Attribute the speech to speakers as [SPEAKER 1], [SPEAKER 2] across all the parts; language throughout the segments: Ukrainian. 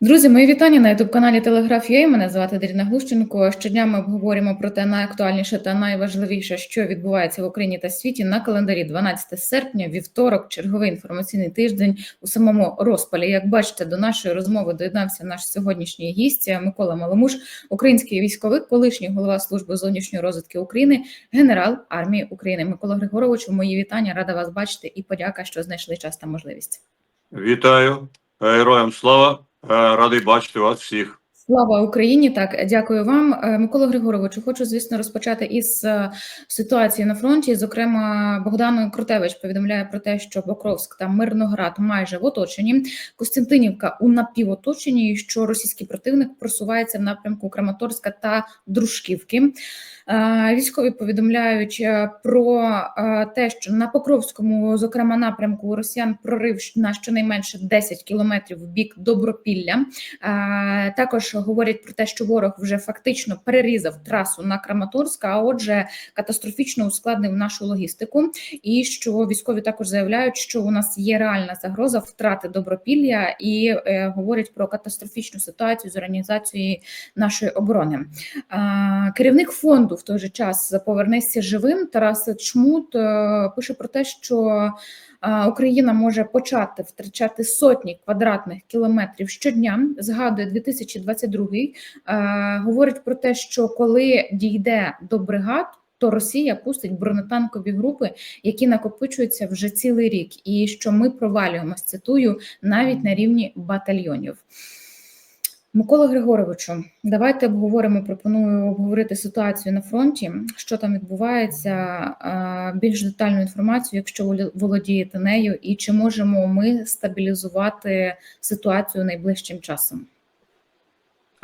[SPEAKER 1] Друзі, мої вітання на youtube каналі Телеграф.ua. Мене звати Даріна Глущенко. Щодня ми обговорюємо про те найактуальніше та найважливіше, що відбувається в Україні та світі на календарі 12 серпня, вівторок, черговий інформаційний тиждень у самому розпалі. Як бачите, до нашої розмови доєднався наш сьогоднішній гість Микола Маломуш, український військовий, колишній голова служби зовнішньої розвідки України, генерал армії України. Микола Григорович, мої вітання, рада вас бачити і подяка, що знайшли час та можливість.
[SPEAKER 2] Вітаю, героям слава! Е, Радий бачити вас всіх.
[SPEAKER 1] Слава Україні! Так, дякую вам, Е, Микола Григоровичу. Хочу, звісно, розпочати із е, ситуації на фронті. Зокрема, Богдан Крутевич повідомляє про те, що Покровськ та Мирноград майже в оточенні. Костянтинівка у напівоточенні, що російський противник просувається в напрямку Краматорська та Дружківки. Е, Військові повідомляють е, про е, те, що на Покровському, зокрема, напрямку росіян прорив на щонайменше 10 кілометрів в бік Добропілля. Також говорять про те, що ворог вже фактично перерізав трасу на Краматорськ, а отже, катастрофічно ускладнив нашу логістику. І що військові також заявляють, що у нас є реальна загроза втрати Добропілля, і говорять про катастрофічну ситуацію з організацією нашої оборони. Керівник фонду в той же час повернися живим. Тарас Чмут е, пише про те, що е, Україна може почати втрачати сотні квадратних кілометрів щодня. Згадує 2022, е, говорить про те, що коли дійде до бригад. То Росія пустить бронетанкові групи, які накопичуються вже цілий рік, і що ми провалюємось, цитую, навіть на рівні батальйонів. Микола Григоровичу, давайте обговоримо. Пропоную обговорити ситуацію на фронті, що там відбувається, більш детальну інформацію, якщо володієте нею, і чи можемо ми стабілізувати ситуацію найближчим часом.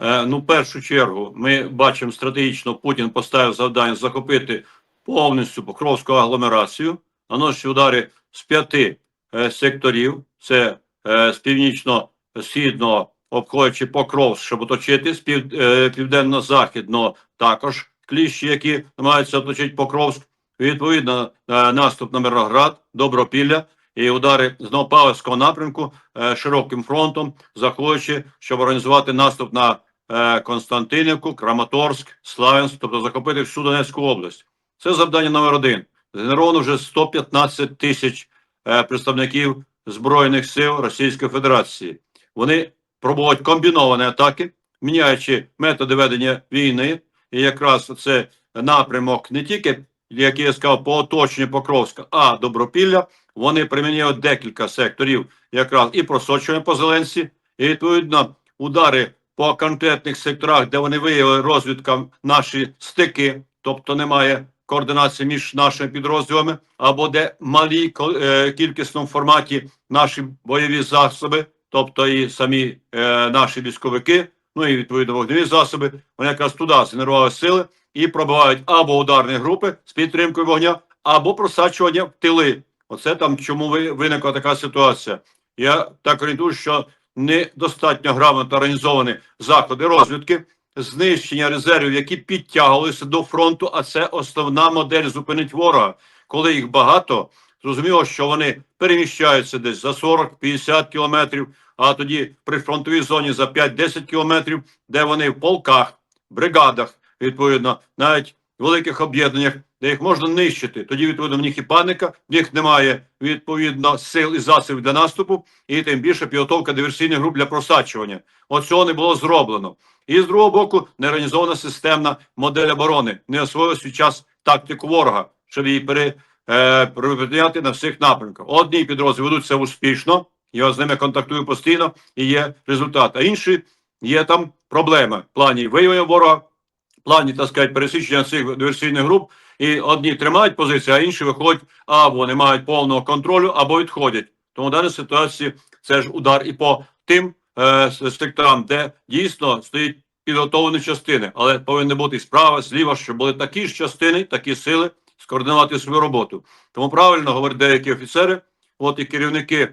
[SPEAKER 2] Е, Ну, в першу чергу, ми бачимо стратегічно, Путін поставив завдання захопити повністю Покровську агломерацію, наносить удари з п'яти е, секторів. Це е, з північно-східного, обходячи Покровськ, щоб оточити, з пів, е, південно-західного також кліщі, які намагаються оточити Покровськ. Відповідно, е, наступ на Мирноград, Добропілля і удари з Новопавлівського напрямку е, широким фронтом, заходячи, щоб організувати наступ на е, Константинівку, Краматорськ, Славянськ, тобто захопити всю Донецьку область. Це завдання номер один. Згенеровано вже 115 тисяч е, представників Збройних сил Російської Федерації. Вони пробують комбіновані атаки, міняючи методи ведення війни. І якраз це напрямок не тільки, який я сказав, по оточенню Покровська, а Добропілля. Вони примінюють декілька секторів, якраз і просочування по Зеленці, і відповідно удари по конкретних секторах, де вони виявили розвідкам наші стики, тобто немає координації між нашими підрозділами, або де малі е, кількісному форматі наші бойові засоби, тобто і самі е, наші військовики, ну і відповідно вогневі засоби, вони якраз туди згенерували сили і пробивають або ударні групи з підтримкою вогня, або просачування в тили. Оце там чому ви виникла така ситуація. Я так орієнтую, що недостатньо грамотно організовані заходи розвідки, знищення резервів, які підтягувалися до фронту. А це основна модель зупинить ворога. Коли їх багато, зрозуміло, що вони переміщаються десь за 40-50 кілометрів, а тоді при фронтовій зоні за 5-10 кілометрів, де вони в полках, бригадах, відповідно, навіть в великих об'єднаннях, де їх можна нищити. Тоді, відповідно, в них і паніка, в них немає відповідно сил і засобів для наступу, і тим більше підготовка диверсійних груп для просачування. От цього не було зроблено. І з другого боку, неорганізована системна модель оборони, не освоїв свій час тактику ворога, щоб її пере, е, припиняти на всіх напрямках. Одні підрозділи ведуть це успішно, я з ними контактую постійно, і є результат. А інші є там проблеми в плані виявлення ворога, в плані, так сказати, пересічення цих диверсійних груп. І одні тримають позиції, а інші виходять або не мають повного контролю, або відходять. Тому в даній ситуації це ж удар і по тим е, секторам, де дійсно стоїть підготовлені частини, але повинні бути і справа, зліва, щоб були такі ж частини, такі сили скоординувати свою роботу. Тому правильно говорять деякі офіцери, от і керівники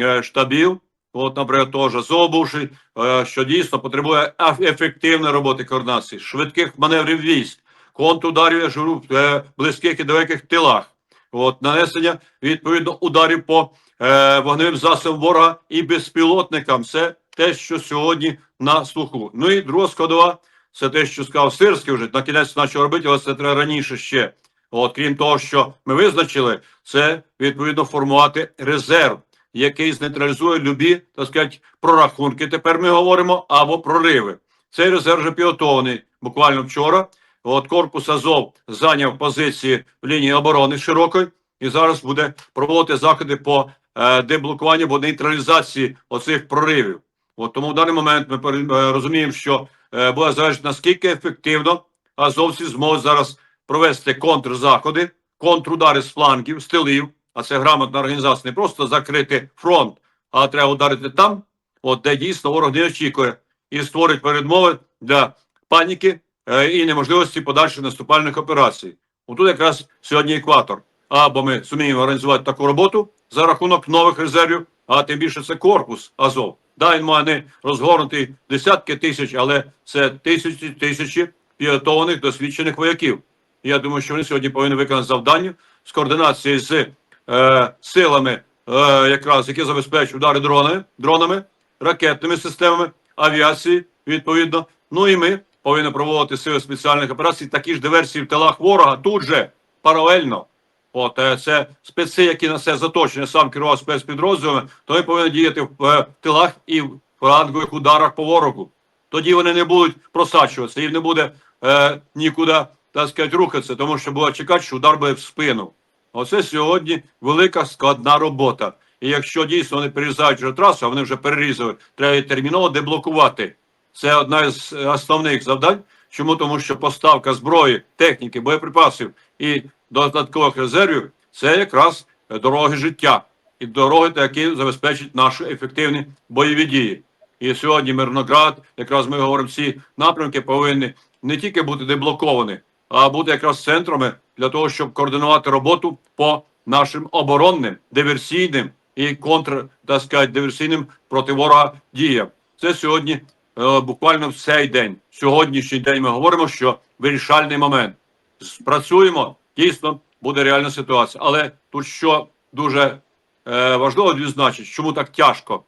[SPEAKER 2] е, штабів, от, наприклад, того ж Зобуші, е, що дійсно потребує ефективної роботи координації, швидких маневрів військ, контрударів я ж в е, близьких і далеких тилах. От, нанесення відповідно ударів по е, вогневим засобам ворога і безпілотникам. Це те, що сьогодні на слуху. Ну і друга складова, це те, що сказав Сирський вже на кінець почав робити, але це треба раніше ще. От, крім того, що ми визначили, це відповідно формувати резерв, який знейтралізує любі, так сказати, прорахунки. Тепер ми говоримо або прориви. Цей резерв вже підготовлений буквально вчора. От корпус Азов зайняв позиції в лінії оборони широкої і зараз буде проводити заходи по е, деблокуванню або нейтралізації оцих проривів. От тому в даний момент ми е, розуміємо, що е, буде залежати наскільки ефективно азовці зможуть зараз провести контрзаходи, контрудари з флангів, з тилів. А це грамотна організація, не просто закрити фронт, а треба ударити там, от де дійсно ворог не очікує, і створить передмови для паніки е, і неможливості подальших наступальних операцій. Отут якраз сьогодні екватор. Або ми зуміємо організувати таку роботу за рахунок нових резервів, а тим більше це корпус Азов. Да, він має не розгорнутий десятки тисяч, але це тисячі тисячі підготовлених досвідчених вояків. Я думаю, що вони сьогодні повинні виконати завдання з координації з е, силами, е, якраз які забезпечують удари дронами, дронами, ракетними системами, авіації, відповідно. Ну і ми повинні проводити сили спеціальних операцій, такі ж диверсії в тилах ворога тут же паралельно. От е, це спеці, які на це заточені, сам керував спецпідрозділами, то ми повинні діяти в е, тилах і в флангових ударах по ворогу. Тоді вони не будуть просачуватися, їм не буде е, нікуди, так сказати, рухатися, тому що буде чекати, що удар буде в спину. Оце сьогодні велика складна робота. І якщо дійсно вони перерізають вже трасу, а вони вже перерізали, треба терміново деблокувати. Це одна з основних завдань. Чому? Тому що поставка зброї, техніки, боєприпасів і додаткових резервів це якраз дороги життя і дороги, які забезпечать наші ефективні бойові дії. І сьогодні Мирноград, якраз ми говоримо, ці напрямки повинні не тільки бути деблоковані, бути якраз центрами для того, щоб координувати роботу по нашим оборонним, диверсійним і контр, так сказати, диверсійним проти ворога діям. Це сьогодні е, буквально в цей день, сьогоднішній день ми говоримо, що вирішальний момент. Спрацюємо, дійсно буде реальна ситуація. Але тут що дуже е, важливо відзначити, чому так тяжко.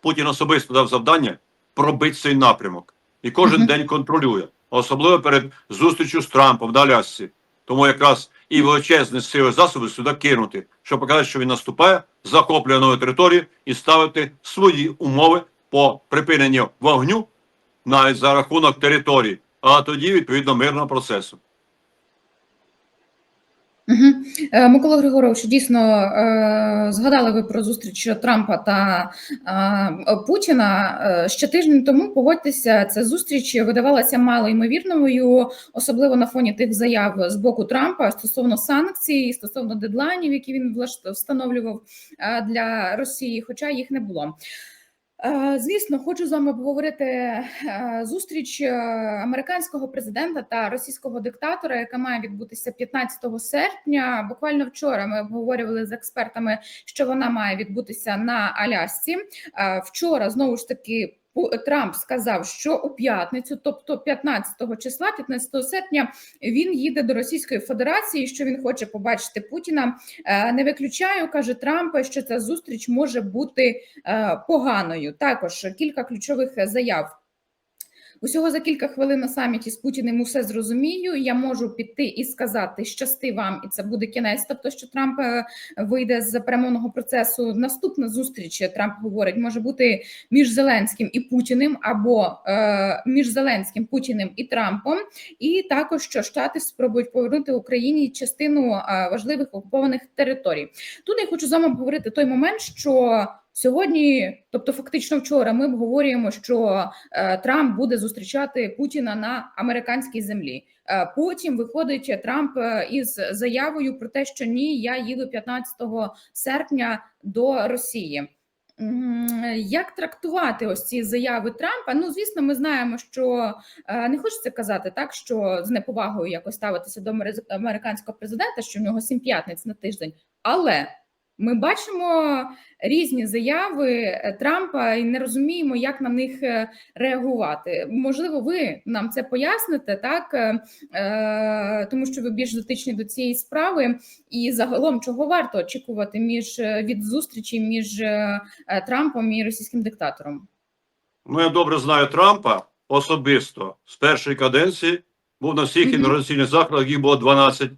[SPEAKER 2] Путін особисто дав завдання пробити цей напрямок і кожен
[SPEAKER 1] Мгм.
[SPEAKER 2] день контролює, особливо перед зустрічю з Трампом в Алясці. Тому якраз і величезні сили засоби сюди кинути, щоб показати, що він наступає, захоплює нові території і ставити свої умови по припиненню вогню навіть за рахунок території, а тоді відповідно мирного процесу.
[SPEAKER 1] Угу. Микола Григорович, дійсно е, згадали ви про зустріч Трампа та е, Путіна ще тиждень тому. Погодьтеся, ця зустріч видавалася мало ймовірною, особливо на фоні тих заяв з боку Трампа стосовно санкцій, стосовно дедлайнів, які він встановлював для Росії, хоча їх не було. Е, Звісно, хочу з вами обговорити е, зустріч е, американського президента та російського диктатора, яка має відбутися 15 серпня. Буквально вчора ми обговорювали з експертами, що вона має відбутися на Алясці. Вчора знову ж таки. Трамп сказав, що у п'ятницю, тобто 15 числа, 15 серпня, він їде до Російської Федерації. Що він хоче побачити Путіна. Е, Не виключаю, каже Трамп, що ця зустріч може бути е, поганою. Також кілька ключових заяв. Усього за кілька хвилин на саміті з Путіним усе зрозумію. Я можу піти і сказати щасти вам, і це буде кінець. Тобто, що Трамп е, вийде з перемовного процесу. Наступна зустріч Трамп говорить, може бути між Зеленським і Путіним, або е, між Зеленським, Путіним і Трампом. І також що Штати спробують повернути Україні частину е, важливих окупованих територій. Тут я хочу з вами обговорити той момент, що сьогодні, тобто фактично вчора, ми обговорюємо, що е, Трамп буде зустрічати Путіна на американській землі. Е, Потім виходить Трамп е, із заявою про те, що ні, я їду 15 серпня до Росії. Як трактувати ось ці заяви Трампа? Ну, звісно, ми знаємо, що не хочеться казати так, що з неповагою якось ставитися до амери- американського президента, що в нього сім п'ятниць на тиждень, але ми бачимо різні заяви е, Трампа і не розуміємо, як на них е, реагувати. Можливо, ви нам це поясните, так е, тому що ви більш дотичні до цієї справи, і загалом чого варто очікувати між від зустрічі між Трампом і російським диктатором.
[SPEAKER 2] Ну, я добре знаю Трампа особисто з першої каденції. Був на всіх
[SPEAKER 1] Мгм.
[SPEAKER 2] інавгураційних закладах, їх було 12,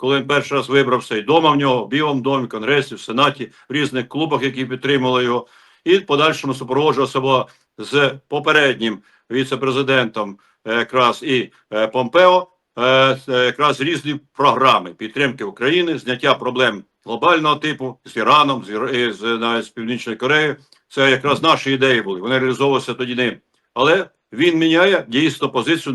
[SPEAKER 2] коли він перший раз вибрався і дома в нього, в Білому домі, в Конгресі, в Сенаті, в різних клубах, які підтримували його. І в подальшому супроводжувався з попереднім віце-президентом е, якраз і е, Помпео, е, якраз різні програми підтримки України, зняття проблем глобального типу з Іраном, з, з, навіть з Північною Кореєю. Це якраз наші ідеї були. Вони реалізовувалися тоді ним. Але він міняє дійсно позицію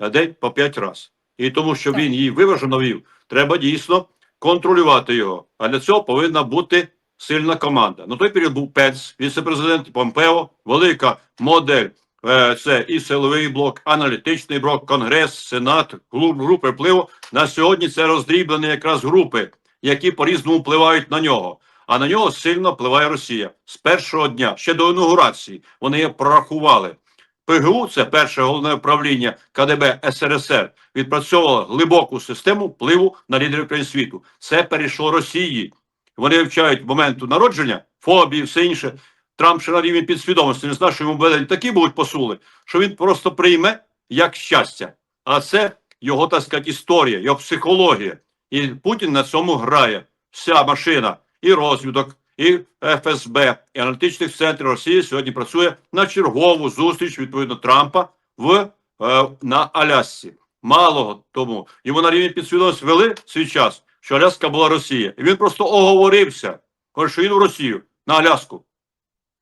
[SPEAKER 2] на день по п'ять разів. І тому, що він її виважено вів, треба дійсно контролювати його. А для цього повинна бути сильна команда. На той період був Пенс, віце-президент Помпео, велика модель. Е, Це і силовий блок, аналітичний блок, конгрес, сенат, групи впливу. На сьогодні це роздріблені якраз групи, які по-різному впливають на нього. А на нього сильно впливає Росія з першого дня, ще до інаугурації. Вони прорахували. ПГУ, це перше головне управління КДБ СРСР, відпрацьовувало глибоку систему впливу на лідерів країн світу. Це перейшло Росії. Вони вивчають моменту народження, фобії, все інше. Трамп ще на рівні підсвідомості не знає, що йому буде такі будуть посули, що він просто прийме як щастя. А це його, так сказати, історія, його психологія. І Путін на цьому грає. Вся машина, і розвідок, і ФСБ, і аналітичних центрів Росії сьогодні працює на чергову зустріч відповідно Трампа в е, на Алясці. Мало тому йому на рівні підсвідомості вели свій час, що Аляска була Росія, і він просто оговорився, каже, що він в Росію на Аляску,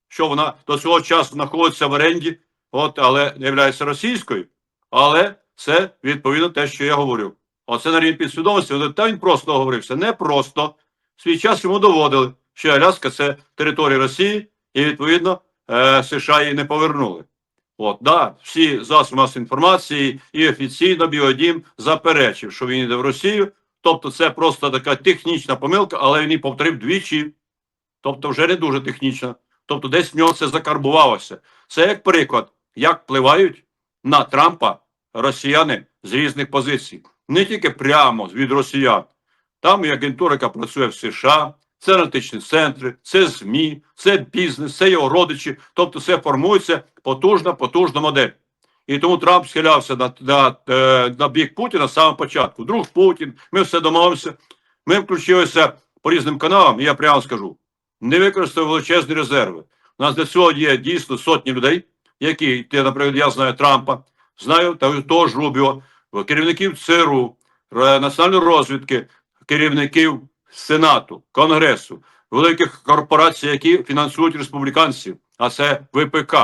[SPEAKER 2] що вона до цього часу знаходиться в оренді, от але не є російською. Але це відповідно те, що я говорю. Оце на рівні підсвідомості. Та він просто оговорився. Не просто. Свій час йому доводили, що Аляска це територія Росії, і відповідно е, США її не повернули. От, да, всі засоби масової інформації і офіційно Біодім заперечив, що він йде в Росію. Тобто, це просто така технічна помилка, але він її повторив двічі. Тобто, вже не дуже технічна. Тобто, десь в нього це закарбувалося. Це як приклад, як впливають на Трампа росіяни з різних позицій, не тільки прямо від росіян. Там і агентура, яка працює в США, це аналітичні центри, це ЗМІ, це бізнес, це його родичі. Тобто, це формується потужна, потужна модель. І тому Трамп схилявся на, на, е, на бік Путіна з самого початку. Друг Путін, ми все домовилися. Ми включилися по різним каналам, і я прямо скажу: не використали величезні резерви. У нас для цього є дійсно сотні людей, які, наприклад, я знаю Трампа, знаю та- того ж Рубіо, керівників ЦРУ, національної розвідки, керівників Сенату, Конгресу, великих корпорацій, які фінансують республіканців, а це ВПК.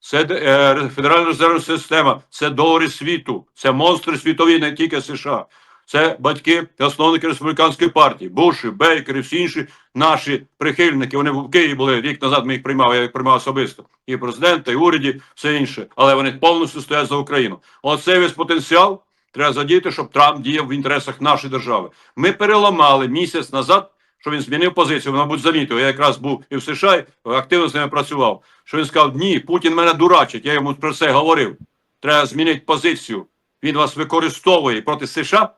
[SPEAKER 2] Це е, Федеральна резервна система, це долари світу, це монстри світові, не тільки США. Це батьки та основники республіканської партії, Буші, Бейкер і всі інші наші прихильники. Вони в Києві були рік назад. Ми їх приймали, я їх приймав особисто. І президента, і уряді, все інше. Але вони повністю стоять за Україну. Оцей весь потенціал треба задіяти, щоб Трамп діяв в інтересах нашої держави. Ми переламали місяць назад, що він змінив позицію. Ви, мабуть, замітив. Я якраз був і в США, активно з ними працював. Що він сказав: ні, Путін мене дурачить. Я йому про це говорив. Треба змінити позицію. Він вас використовує проти США,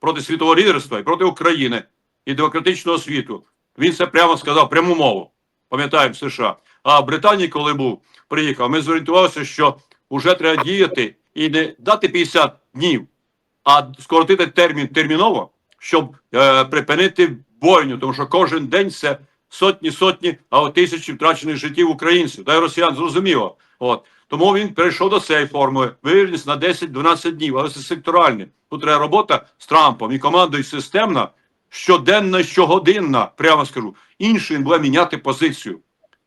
[SPEAKER 2] проти світового лідерства і проти України і демократичного світу. Він це прямо сказав пряму мову. Пам'ятаємо США. А в Британії, коли був, приїхав, ми зорієнтувалися, що вже треба діяти і не дати 50 днів, а скоротити термін терміново, щоб е, припинити бойню, тому що кожен день це сотні, сотні, а тисячі втрачених життів українців та й росіян зрозуміло. От тому він перейшов до цієї формули, виріс на 10-12 днів, але це секторальне. Тут треба робота з Трампом і командою системна, щоденна, щогодинна, прямо скажу. Інший він буде міняти позицію.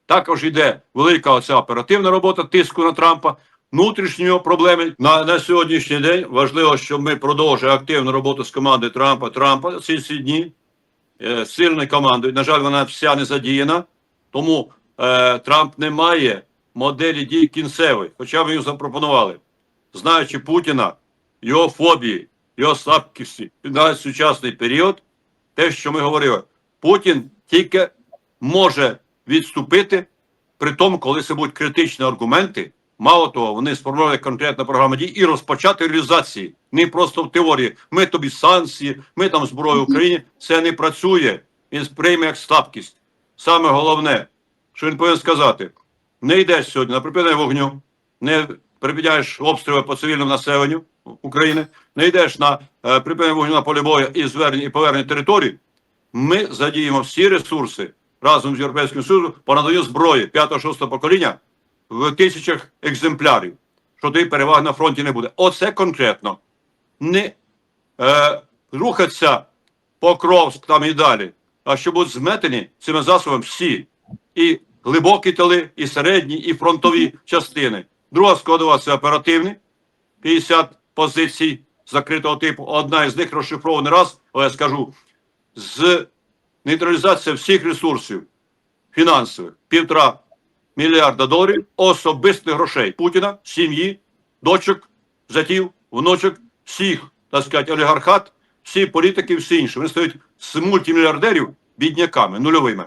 [SPEAKER 2] Також йде велика оця оперативна робота тиску на Трампа. Внутрішні його проблеми на, на сьогоднішній день важливо, щоб ми продовжуємо активну роботу з командою Трампа Трампа ці ці дні е, сильною командою. На жаль, вона вся не задіяна, тому е, Трамп не має моделі дій кінцевої, хоча ми її запропонували. Знаючи Путіна, його фобії, його слабкості, навіть сучасний період, те, що ми говорили, Путін тільки може відступити при тому, коли це будуть критичні аргументи. Мало того, вони сформували конкретну програму дій і розпочати реалізації. Не просто в теорії. Ми тобі санкції, ми там зброю в Україні. Це не працює. Він сприйме як слабкість. Саме головне, що він повинен сказати: не йдеш сьогодні на припинення вогню, не припиняєш обстріли по цивільному населенню України, не йдеш на е, припинення вогню на полі бою і звернення і повернення територій, ми задіємо всі ресурси разом з Європейським Союзом по наданню зброї 5-6 покоління в тисячах екземплярів, що тоді переваг на фронті не буде. Оце конкретно. Не е, рухатися Покровськ там і далі, а що будуть зметені цими засобами всі. І глибокі тили, і середні, і фронтові частини. Друга складова це оперативні, 50 позицій закритого типу. Одна із них розшифрована раз, але я скажу, з нейтралізація всіх ресурсів фінансових, півтора мільярда доларів особистих грошей Путіна, сім'ї, дочок, зятів, внучок, всіх, так сказати, олігархат, всі політики, всі інші. Вони стають з мультимільярдерів бідняками, нульовими.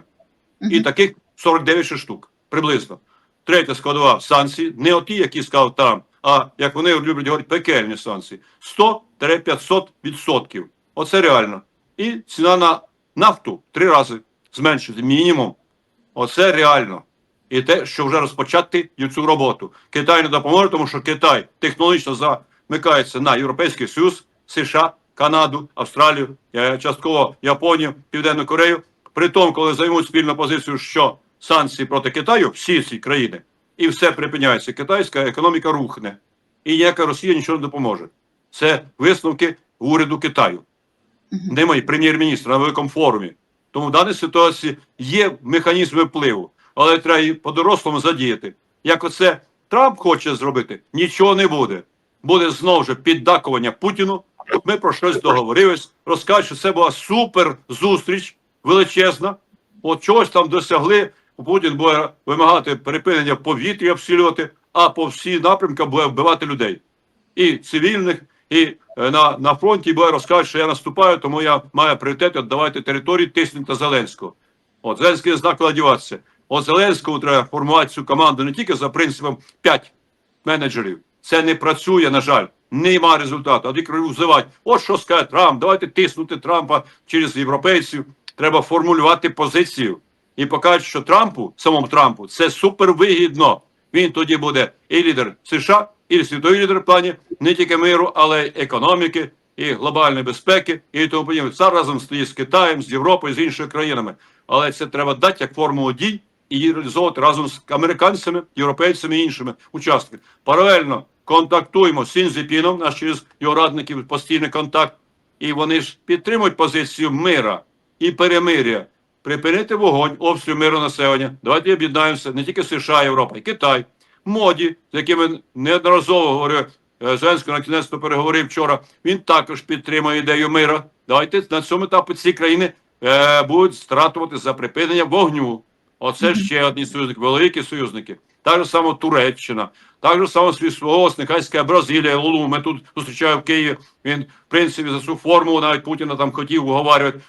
[SPEAKER 2] І таких 49 штук приблизно. Третя складова санкції, не оті, які сказав Трамп, а як вони люблять говорити, пекельні санкції. 100-500 відсотків. Оце реально. І ціна на нафту три рази зменшити мінімум. Оце реально. І те, що вже розпочати цю роботу. Китай не допоможе, тому що Китай технологічно замикається на Європейський Союз, США, Канаду, Австралію, частково Японію, Південну Корею. При тому, коли займуть спільну позицію, що санкції проти Китаю, всі ці країни, і все припиняється, китайська економіка рухне. І ніяка Росія нічого не допоможе. Це висновки уряду Китаю немає прем'єр-міністра на великому форумі. Тому в даній ситуації є механізми впливу, але треба і по-дорослому задіяти. Як оце Трамп хоче зробити, нічого не буде. Буде знову ж піддакування Путіну. Ми про щось договорились, розкажуть, що це була супер зустріч, величезна. От чогось там досягли. Путін буде вимагати припинення повітря обстрілювати, а по всі напрямки буде вбивати людей і цивільних, і е, на, на фронті буде розказувати, що я наступаю, тому я маю пріоритет віддавати території тиснуть на Зеленського. От Зеленський не знає, куди діватися. От Зеленському треба формувати цю команду не тільки за принципом 5 менеджерів. Це не працює, на жаль, нема результату. А тільки взивати. От що скаже Трамп, давайте тиснути Трампа через європейців. Треба формулювати позицію і показати, що Трампу, самому Трампу, це супервигідно. Він тоді буде і лідер США, і світовий лідер в плані не тільки миру, але й економіки, і глобальної безпеки, і тому подібне. Це разом стоїть з Китаєм, з Європою, з іншими країнами. Але це треба дати як формулу дій і реалізовувати разом з американцями, європейцями і іншими учасниками. Паралельно контактуємо з Сінзіпіном, наш через його радників постійний контакт, і вони ж підтримують позицію мира і перемир'я. Припинити вогонь, обстріл миру населення. Давайте об'єднаємося не тільки США, Європа, і Китай, моді, з якими неодноразово говорив е, Зеленський на кінець переговорив вчора. Він також підтримує ідею мира. Давайте на цьому етапі ці країни е, будуть стратувати за припинення вогню. Оце ще одні союзники, великі союзники. Так же само Туреччина, так же само свій свого Бразилія, Лулу. Ми тут зустрічаємо в Києві. Він, в принципі, за цю формулу навіть Путіна там хотів уговарювати.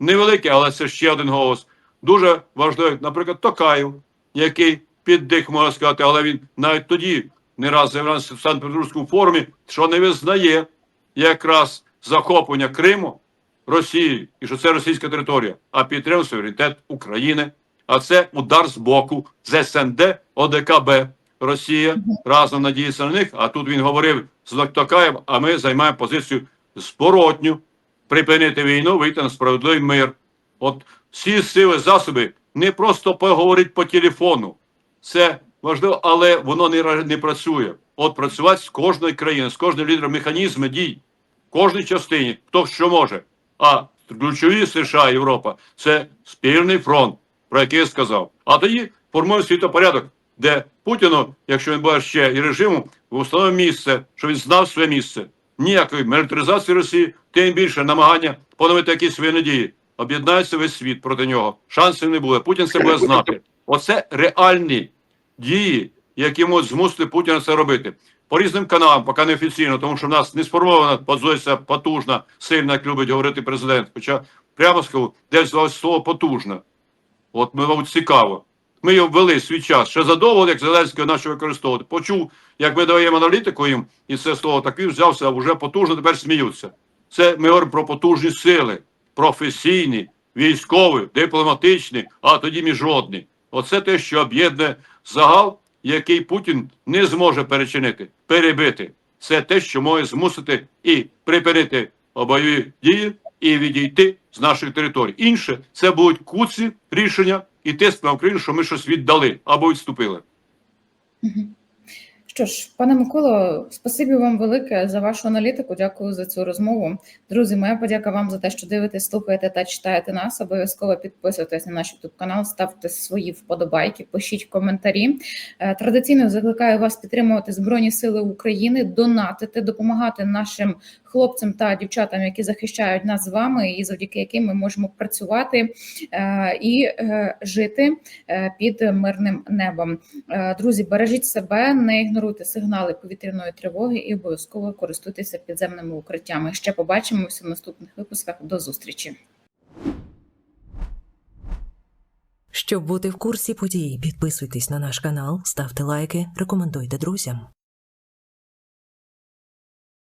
[SPEAKER 2] Невеликий, але це ще один голос. Дуже важливий, наприклад, Токаєв, який під дих можна сказати, але він навіть тоді не раз з'являвся в Санкт-Петербурзькому форумі, що не визнає якраз захоплення Криму Росії і що це російська територія, а підтримує суверенітет України. А це удар з боку з СНД, ОДКБ. Росія разом надіється на них. А тут він говорив з Токаєм, а ми займаємо позицію зворотню, припинити війну, вийти на справедливий мир. От всі сили, засоби не просто поговорити по телефону. Це важливо, але воно не, не працює. От працювати з кожної країни, з кожним лідером механізми дій, в кожній частині, хто що може. А ключові США Європа це спільний фронт, про який я сказав. А тоді формує світопорядок, де Путіну, якщо він буде ще і режиму, установив місце, що він знав своє місце. Ніякої мілітаризації Росії, тим більше намагання поновити якісь свої надії. Об'єднається весь світ проти нього. Шансів не буде. Путін це буде знати. Оце реальні дії, які можуть змусити Путіна це робити. По різним каналам, поки не офіційно, тому що в нас не сформована позиція потужна, сильна, як любить говорити президент. Хоча прямо скажу, де взялось слово потужна. От ми, мабуть, цікаво. Ми його ввели свій час. Ще задовго, як Зеленський почав використовувати. Почув, як ми даємо аналітику їм, і це слово так він взявся, вже потужно тепер сміються. Це ми говоримо про потужні сили, професійні, військові, дипломатичні, а тоді міжнародні. Оце те, що об'єднує загал який Путін не зможе перечинити, перебити. Це те, що може змусити і припинити обойові дії і відійти з наших територій. Інше це будуть куці рішення і тиск на Україну, що ми щось віддали або відступили.
[SPEAKER 1] Що ж, пане Миколо, спасибі вам велике за вашу аналітику. Дякую за цю розмову. Друзі, моя подяка вам за те, що дивитесь, слухаєте та читаєте нас. Обов'язково підписуйтесь на наш youtube канал, ставте свої вподобайки, пишіть коментарі. Е, Традиційно закликаю вас підтримувати Збройні Сили України, донатити, допомагати нашим хлопцям та дівчатам, які захищають нас з вами, і завдяки яким ми можемо працювати е, і е, жити під мирним небом. Друзі, бережіть себе, не ігноруйте сигнали повітряної тривоги і обов'язково користуйтеся підземними укриттями. Ще побачимося в наступних випусках. До зустрічі.
[SPEAKER 3] Щоб бути в курсі подій, підписуйтесь на наш канал, ставте лайки, рекомендуйте друзям.